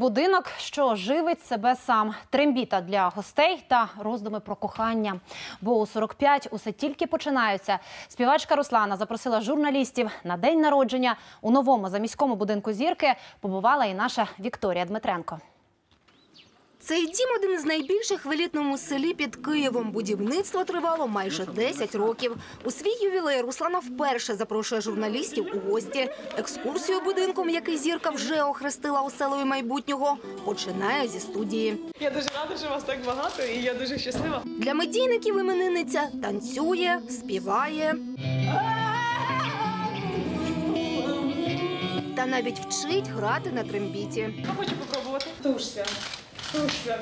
Будинок, що живить себе сам, трембіта для гостей та роздуми про кохання. Бо у 45 усе тільки починаються. Співачка Руслана запросила журналістів на день народження. У новому заміському будинку зірки побувала і наша Вікторія Дмитренко. Цей дім один із найбільших в елітному селі під Києвом. Будівництво тривало майже 10 років. У свій ювілей Руслана вперше запрошує журналістів у гості. Екскурсію будинком, який зірка вже охрестила оселою майбутнього, починає зі студії. Я дуже рада, що вас так багато, і я дуже щаслива. Для медійників іменинниця танцює, співає. Та навіть вчить грати на трембіті. Я хочу попробувати. Тушся. Тушся,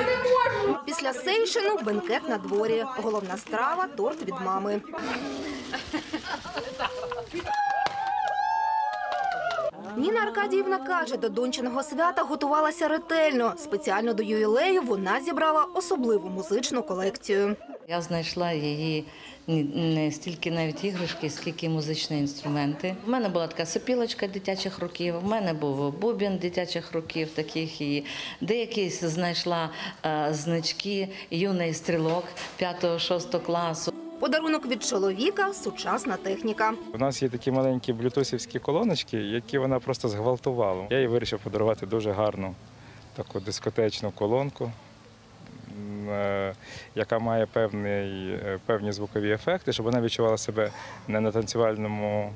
не можу. Після сейшину бенкет на дворі. Головна страва торт від мами. Ніна Аркадіївна каже, до дончиного свята готувалася ретельно. Спеціально до ювілею вона зібрала особливу музичну колекцію. Я знайшла її не стільки навіть іграшки, скільки музичні інструменти. У мене була така сопілочка дитячих років, у мене був бубін дитячих років, таких і деякі знайшла е, значки юний стрілок 5-6 класу. Подарунок від чоловіка сучасна техніка. У нас є такі маленькі блютусівські колоночки, які вона просто зґвалтувала. Я їй вирішив подарувати дуже гарну таку дискотечну колонку, е, яка має певний, е, певні звукові ефекти, щоб вона відчувала себе не на танцювальному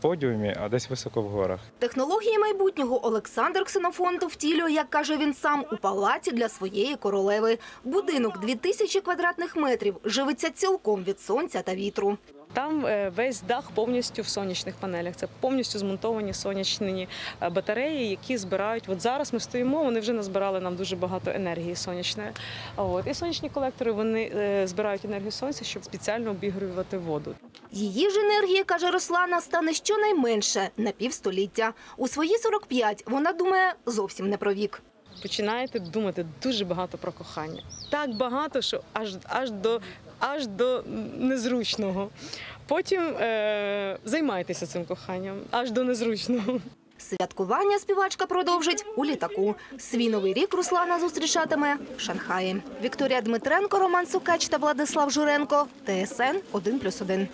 подіумі, а десь високо в горах. Технології майбутнього Олександр Ксенофонтов втілює, як каже він сам, у палаці для своєї королеви. Будинок 2000 квадратних метрів живиться цілком від сонця та вітру. Там е, весь дах повністю в сонячних панелях. Це повністю змонтовані сонячні е, батареї, які збирають. От зараз ми стоїмо, вони вже назбирали нам дуже багато енергії сонячної. От і сонячні колектори вони е, збирають енергію сонця, щоб спеціально обігрівати воду. Її ж енергія, каже Руслана, стане щонайменше на півстоліття. У свої 45 вона думає зовсім не про вік. Починаєте думати дуже багато про кохання. Так багато, що аж аж до аж до незручного. Потім е, займайтеся цим коханням, аж до незручного. Святкування співачка продовжить у літаку. Свій новий рік Руслана зустрічатиме в Шанхаї. Вікторія Дмитренко, Роман Сукач та Владислав Журенко. ТСН 1+,1.